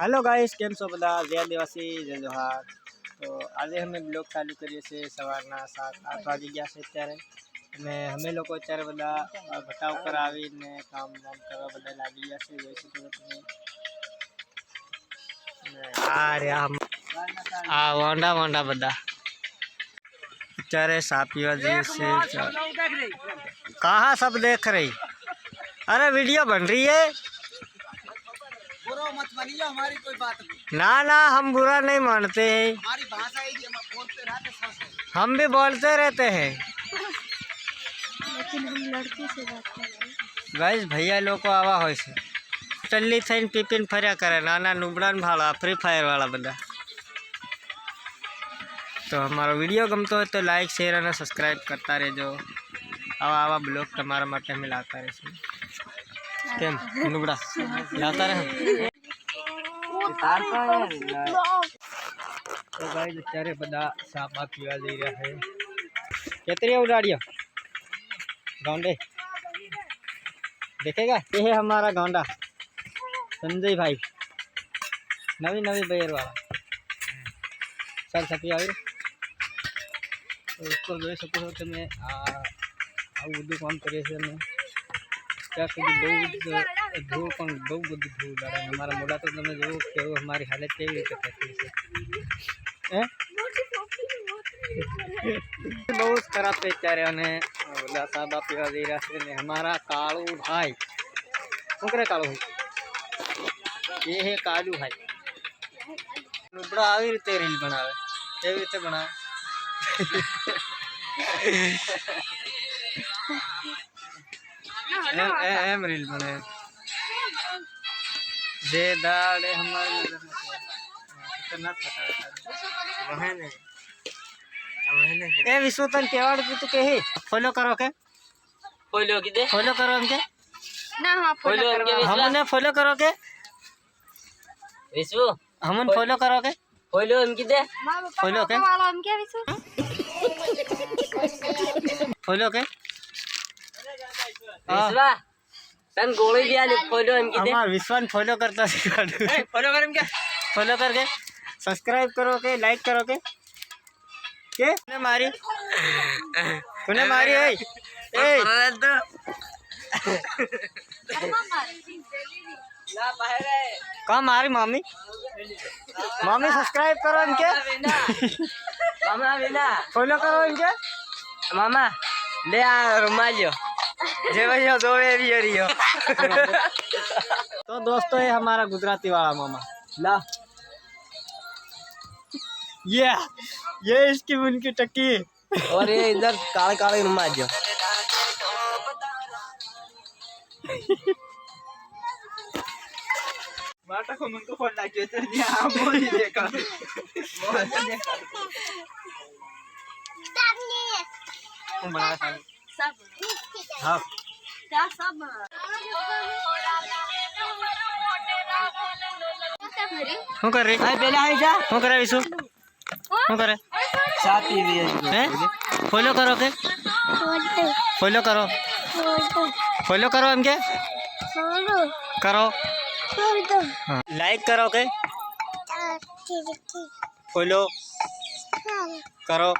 હાલો guys કેમ છો બધા જય આદિવાસી જય જોહાર તો આજે અમે બ્લોગ ચાલુ કરીએ છીએ સવારના સાત આઠ વાગી ગયા છે અત્યારે અને અમે લોકો અત્યારે બધા અ, ભટ્ટા ઉપર આવીને કામ વામ કરવા બધા લાગી ગયા છે જોઈ શકો છો તમે અને આ રહ્યા હમ- આ વાંડા વાંડા બધા અત્યારે સા પીવા જઈએ છીએ कहाँ सब देख रही अरे वीडियो बन रही है बुरा मत बनिए हमारी कोई बात नहीं ना ना हम बुरा नहीं मानते हैं हमारी भाषा ही हम बोलते रहते सच है हम भी बोलते रहते हैं लेकिन हम लड़की से बात कर रहे हैं ગાઈસ ભૈયા લોકો આવા હોય છે ટલ્લી થઈને પીપીને ફર્યા કરે નાના નુબડા ને ભાળા ફ્રી ફાયર વાળા બધા તો અમારો વિડીયો ગમતો હોય તો લાઈક શેર અને સબસ્ક્રાઈબ કરતા રહેજો આવા આવા બ્લોગ તમારા માટે અમે લાવતા રહીશું કેમ નુબડા લાવતા રહે તો ગાઈસ અત્યારે બધા સાપા પીવા જઈ રહ્યા છે કેતરી ઉડાડ્યો गांडे देखेगा ये है हमारा गांडा संजय भाई नवी नवी बेर वाला ચાલ સપી આવી તો ઉપર જોઈ શકો છો તમે આ આવું બધું કામ કરીએ છીએ અમે ત્યાં સુધી બહુ જ ધૂળ પણ બહુ બધું ધૂળ ઉડાડે અને અમારા મોઢા તો તમે જુઓ કેવું અમારી હાલત કેવી રીતે થતી છે હે બહુ જ ખરાબ છે અત્યારે અને બધા સાબા પીવા જઈ રહ્યા છે ને અમારા કાળુ ભાઈ શું કરે કાળુ ભાઈ એ હે કાળુ ભાઈ નુબડા આવી રીતે રીલ બનાવે કેવી રીતે બનાવે एम ए विश्व केवाड़ की तो कहे? फॉलो करो के। फॉलो की दे। फॉलो करो हमके। ना हाँ फॉलो करवा। हमने फॉलो करो के। विश्व। हमन फॉलो करो के। फॉलो हमकी दे। फॉलो के। फॉलो के। વિશ્વા તન ગોળી બી આલી ફોલ્યો એમ કીધે અમાર વિશ્વાન ફોલો કરતા શીખવાડું ફોલો કર એમ કે ફોલો કર કે સબસ્ક્રાઇબ કરો કે લાઈક કરો કે કે કોને મારી કોને મારી એ એ ના બહારે કા મારી મમ્મી મમ્મી સબસ્ક્રાઇબ કરો એમ કે મામા વિના ફોલો કરો એમ કે મામા લે આ રૂમાલ્યો જે ભાઈઓ જોવે એવી એરીઓ तो दोस्तों ये हमारा गुजराती वाला मामा ला ये ये इसकी उनकी टक्की और ये इधर काले काले रुमाल्यो माटा को मुझको फोन लागियो तो नहीं आ बोली देखा कौन बना सब। हाँ। क्या सब? हूँ कर रही। हाय पहले हाय जा। हूँ कर रही सु हूँ साथ ही भी है। फॉलो करो के फॉलो करो। फॉलो करो हम के। करो। हाँ। लाइक करो हाँ, के फॉलो हाँ। करो।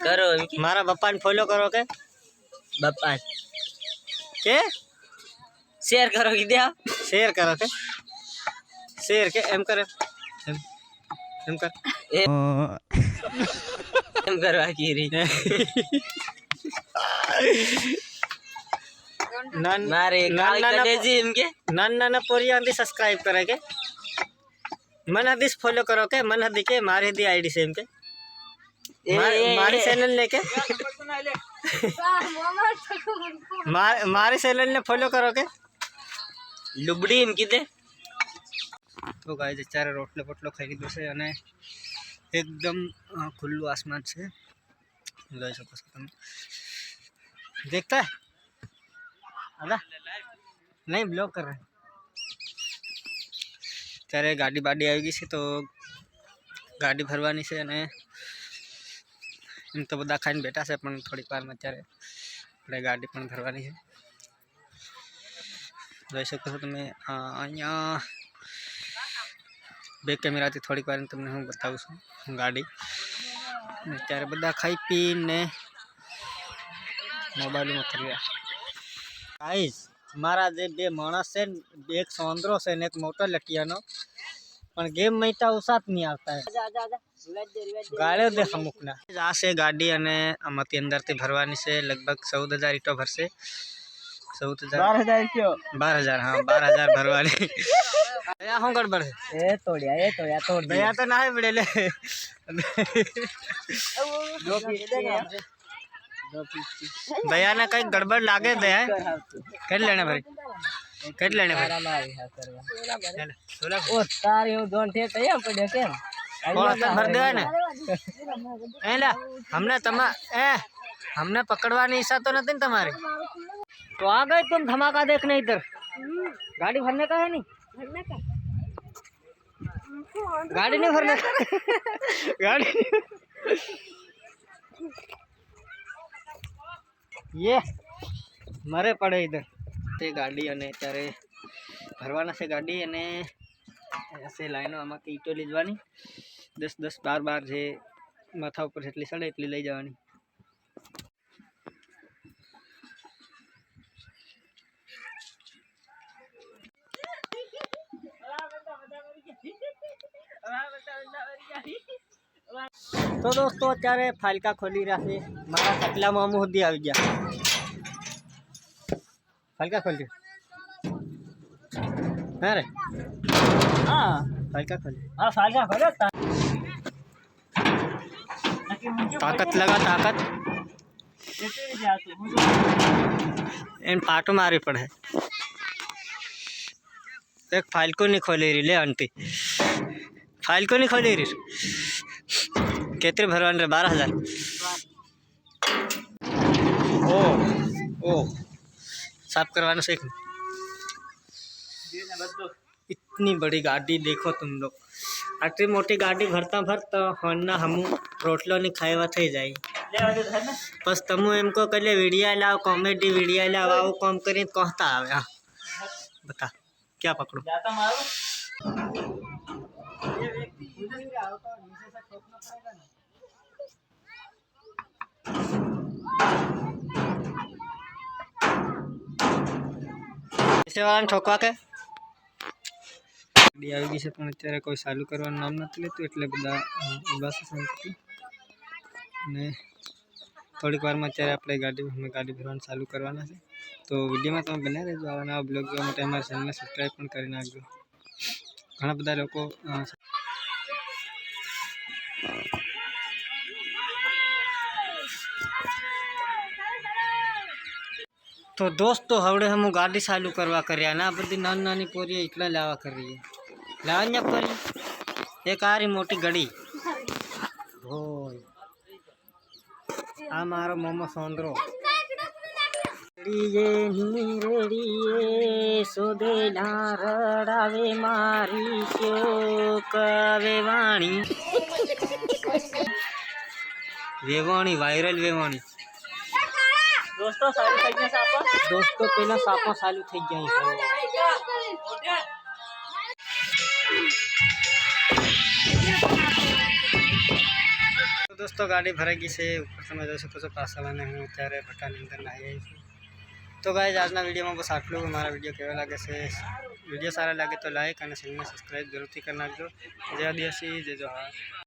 કરો એમ કે મારા પપ્પાને ફોલો કરો કે બાપા કે શેર કરો કીધે આ શેર કરો કે શેર કે એમ કરે એમ એમ કર એ એમ કરવા કીરી નાન મારે કાળી નાના કલેજી એમ કે નાના નાના પોરિયાથી સબસ્ક્રાઇબ કરે કે મન હદીશ ફોલો કરો કે મન હદી કે મારી હદી આઈડી છે એમ કે એ, માર- એ, મારી એ. ચેનલ ને કે માર- મારી ચેનલ ને ફોલો કરો કે લુબડી એમ કીધે તો ગાય અત્યારે રોટલો પોટલો ખાઈ લીધો છે અને એકદમ અ, ખુલ્લું આસમાન છે જોઈ શકો છો તમે દેખતા અલા નહીં બ્લોક કર રહા ત્યારે ગાડી બાડી આવી ગઈ છે તો ગાડી ભરવાની છે અને એમ તો બધા ખાઈને બેઠા છે પણ થોડીક વારમાં અત્યારે આપણે ગાડી પણ ભરવાની છે જોઈ શકો છો તમે અ, અહીંયા બેક કેમેરાથી થોડીક વાર તમને હું બતાવું છું ગાડી ને ત્યારે બધા ખાઈ પીને મોબાઈલમાં કર્યા ગાઈસ મારા જે બે માણસ છે ને એક સોંદરો છે ને એક મોટો લટિયાનો પણ ગેમ મૈતા ઉસાત નહીં આવતા ગાળ્યો દે અમુકના આ છે ગાડી અને આમાંથી અંદરથી ભરવાની છે લગભગ ચૌદ હજાર ઈટો. ભરશે ચૌદ હજાર હજાર કયો બાર હજાર હા બાર હજાર ભરવાની ગડબડ લાગે દયા કરી લેને ભાઈ કરી તારી કોણ હતા ભર દેવાય ને એ લે હમને તમા એ हमने पकड़वानी ईच्छा तो नहीं ना तुम्हारी तो आ गए तुम धमाका देखने इधर गाड़ी भरने का है नहीं भरने का गाड़ी नहीं भरने का गाड़ी ये મરે પડે ઇધર તે ગાડી અને ત્યારે ભરવાના છે ગાડી અને એસે લાઈનો આમાંથી ઈંટો લઈ જવાની दस दस बार बार जे माथा पर जी सड़े एटली लई जानी तो दोस्तों अत्यारे फालका खोली रहा है मारा सकला मामू हदी आ गया फालका खोल हाँ फालका खोल हाँ फालका खोल ताकत लगा, ताकत। इन फाटो मारे पड़े एक फ़ाइल को नहीं खोले रही, ले आंटी। फ़ाइल को नहीं खोले रही। कितने भरवान रे, बारह हज़ार। ओ ओ। साफ़ करवाना सीख इतनी बड़ी गाड़ी देखो तुम लोग। आटली मोटी गाड़ी भरता भरता होना हम रोटलो नहीं खाएवा થઈ જાય બસ તમે એમ કહો કે લે વિડીયા લાવ કોમેડી વિડીયા લાવ આવું કામ કરીને કહતા આવે હા બતા ક્યાં પકડું जाता मारो પૈસે વાળાને ગાડી આવી ગઈ છે, પણ અત્યારે કોઈ ચાલુ કરવાનું નામ નથી લેતું, એટલે બધા ઊભા છે અને થોડીક વારમાં અત્યારે આપણે ગાડી, અમે ગાડી ભરવાનું ચાલુ કરવાના છે. તો વિડીયોમાં તમે બને રહેજો, આવા નવા બ્લોગ જોવા માટે અમારા ચેનલને સબસ્ક્રાઈબ પણ કરી નાખજો. ઘણા બધા લોકો તો દોસ્તો હવે હું ગાડી ચાલુ કરવા કર્યા ને આ બધી નાની નાની પોરીઓ એટલા લાવવા કરીએ લાવણ્ય પર એક આરી મોટી ઘડી. ભોય આ મારો મોમો સોંદરો. રેડીએ ની રેડીએ સોદે ના રડાવે મારી શોક વેવાણી વેવાણી વાયરલ વેવાણી. દોસ્તો સારું થઈ ગયા સાપો દોસ્તો પેલા સાપો સારું થઈ ગયા દોસ્તો, ગાડી ભરાઈ ગઈ છે. ઉપર તમે જોઈ શકો છો પાસાવાને હું અત્યારે ભટ્ટાની અંદર નાહી આવી છું તો ગાઈઝ આજના વિડીયોમાં બસ આટલું મારા વીડિયો કેવા લાગે છે? વીડિયો સારા લાગે તો લાઈક અને ચેનલને સબસ્ક્રાઈબ જરૂરથી કરી નાખજો. જય આદિવાસી, જય જોહાર.